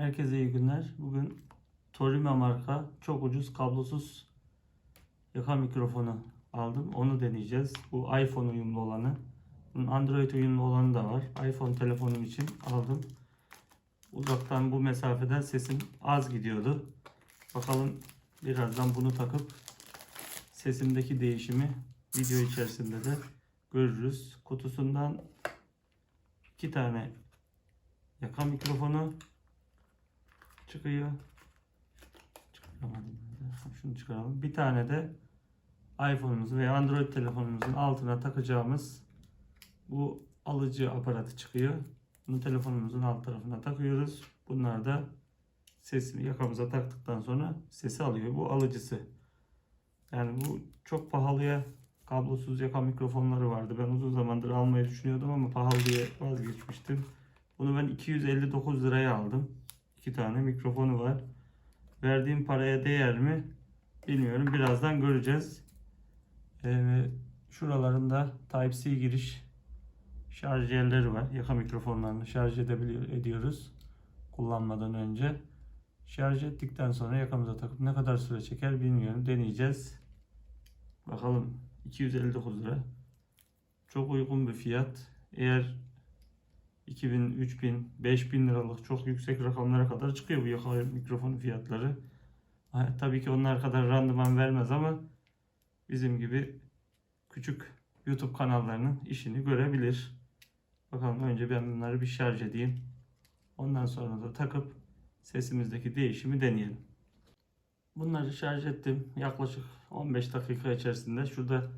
Herkese iyi günler. Bugün Torima marka çok ucuz kablosuz yaka mikrofonu aldım. Onu deneyeceğiz. Bu iPhone uyumlu olanı. Bunun Android uyumlu olanı da var. iPhone telefonum için aldım. Uzaktan bu mesafeden sesim az gidiyordu. Bakalım birazdan bunu takıp sesimdeki değişimi video içerisinde de görürüz. Kutusundan iki tane yaka mikrofonu çıkıyor. Şunu çıkaralım. Bir tane de iPhone'umuz veya Android telefonumuzun altına takacağımız bu alıcı aparatı çıkıyor. Bunu telefonumuzun alt tarafına takıyoruz. Bunlar da sesini yakamıza taktıktan sonra sesi alıyor. Bu alıcısı. Yani bu çok pahalıya kablosuz yaka mikrofonları vardı. Ben uzun zamandır almayı düşünüyordum ama pahalı diye vazgeçmiştim. Bunu ben 259 liraya aldım. İki tane mikrofonu var. Verdiğim paraya değer mi bilmiyorum. Birazdan göreceğiz. Ee, şuralarında Type-C giriş şarj yerleri var. Yaka mikrofonlarını şarj edebiliyor, ediyoruz kullanmadan önce. Şarj ettikten sonra yakamıza takıp ne kadar süre çeker bilmiyorum. Deneyeceğiz. Bakalım 259 lira. Çok uygun bir fiyat. Eğer 2000, 3000, 5000 liralık çok yüksek rakamlara kadar çıkıyor bu yaka mikrofon fiyatları. Tabii ki onlar kadar randıman vermez ama bizim gibi küçük YouTube kanallarının işini görebilir. Bakalım önce ben bunları bir şarj edeyim. Ondan sonra da takıp sesimizdeki değişimi deneyelim. Bunları şarj ettim. Yaklaşık 15 dakika içerisinde şurada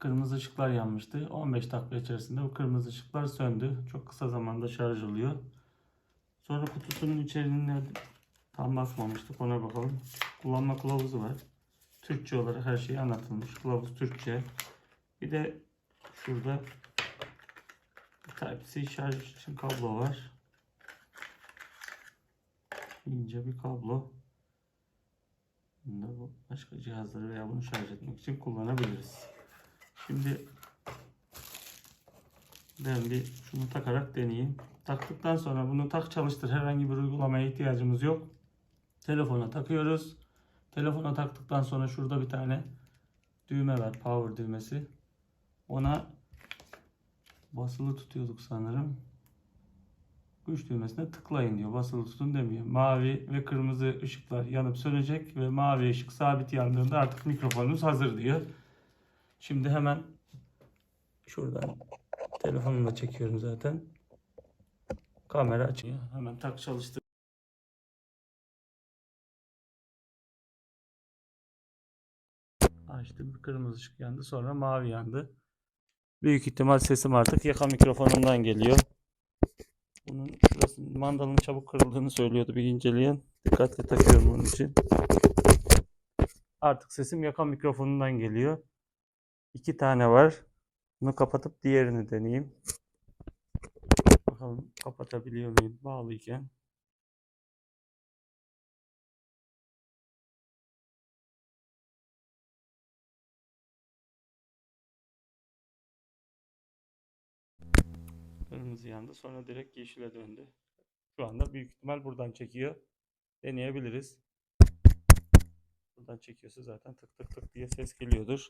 kırmızı ışıklar yanmıştı. 15 dakika içerisinde bu kırmızı ışıklar söndü. Çok kısa zamanda şarj oluyor. Sonra kutusunun içeriğine tam bakmamıştık. Ona bakalım. Kullanma kılavuzu var. Türkçe olarak her şey anlatılmış. Kılavuz Türkçe. Bir de şurada Type-C şarj için kablo var. İnce bir kablo. Bunu da bu başka cihazları veya bunu şarj etmek için kullanabiliriz. Şimdi ben bir şunu takarak deneyeyim. Taktıktan sonra bunu tak çalıştır. Herhangi bir uygulamaya ihtiyacımız yok. Telefona takıyoruz. Telefona taktıktan sonra şurada bir tane düğme var. Power düğmesi. Ona basılı tutuyorduk sanırım. Güç düğmesine tıklayın diyor. Basılı tutun demiyor. Mavi ve kırmızı ışıklar yanıp sönecek ve mavi ışık sabit yandığında artık mikrofonumuz hazır diyor. Şimdi hemen şuradan telefonumla çekiyorum zaten. Kamera açıyor. Hemen tak çalıştır. Açtım. Kırmızı ışık yandı. Sonra mavi yandı. Büyük ihtimal sesim artık yaka mikrofonundan geliyor. Bunun şurası mandalının çabuk kırıldığını söylüyordu bir inceleyen. Dikkatli takıyorum bunun için. Artık sesim yaka mikrofonundan geliyor. İki tane var. Bunu kapatıp diğerini deneyeyim. Bakalım kapatabiliyor muyum bağlıyken. Kırmızı yandı. Sonra direkt yeşile döndü. Şu anda büyük ihtimal buradan çekiyor. Deneyebiliriz. Buradan çekiyorsa zaten tık tık tık diye ses geliyordur.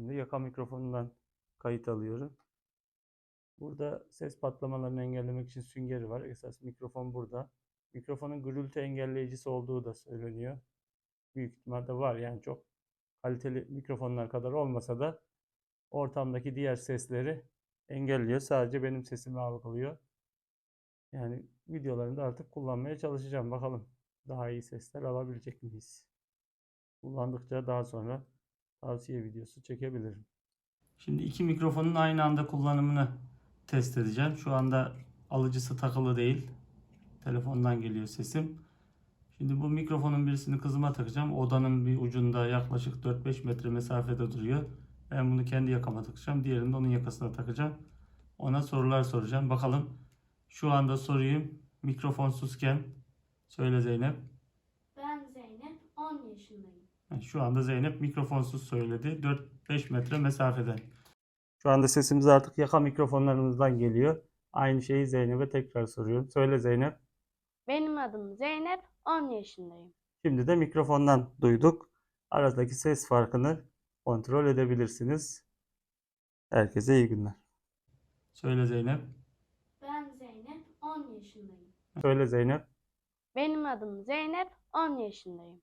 Şimdi yaka mikrofonundan kayıt alıyorum. Burada ses patlamalarını engellemek için süngeri var. Esas mikrofon burada. Mikrofonun gürültü engelleyicisi olduğu da söyleniyor. Büyük ihtimalle var yani çok kaliteli mikrofonlar kadar olmasa da ortamdaki diğer sesleri engelliyor. Sadece benim sesimi algılıyor. Yani videolarında artık kullanmaya çalışacağım. Bakalım daha iyi sesler alabilecek miyiz? Kullandıkça daha sonra tavsiye videosu çekebilirim. Şimdi iki mikrofonun aynı anda kullanımını test edeceğim. Şu anda alıcısı takılı değil. Telefondan geliyor sesim. Şimdi bu mikrofonun birisini kızıma takacağım. Odanın bir ucunda yaklaşık 4-5 metre mesafede duruyor. Ben bunu kendi yakama takacağım. Diğerini de onun yakasına takacağım. Ona sorular soracağım. Bakalım şu anda sorayım. Mikrofonsuzken söyle Zeynep. Ben Zeynep, 10 yaşındayım. Ha, Şu anda Zeynep mikrofonsuz söyledi. 4-5 metre mesafeden. Şu anda sesimiz artık yaka mikrofonlarımızdan geliyor. Aynı şeyi Zeynep'e tekrar soruyorum. Söyle Zeynep. Benim adım Zeynep, 10 yaşındayım. Şimdi de mikrofondan duyduk. Aradaki ses farkını kontrol edebilirsiniz. Herkese iyi günler. Söyle Zeynep. Ben Zeynep, 10 yaşındayım. Söyle Zeynep. Benim adım Zeynep, 10 yaşındayım.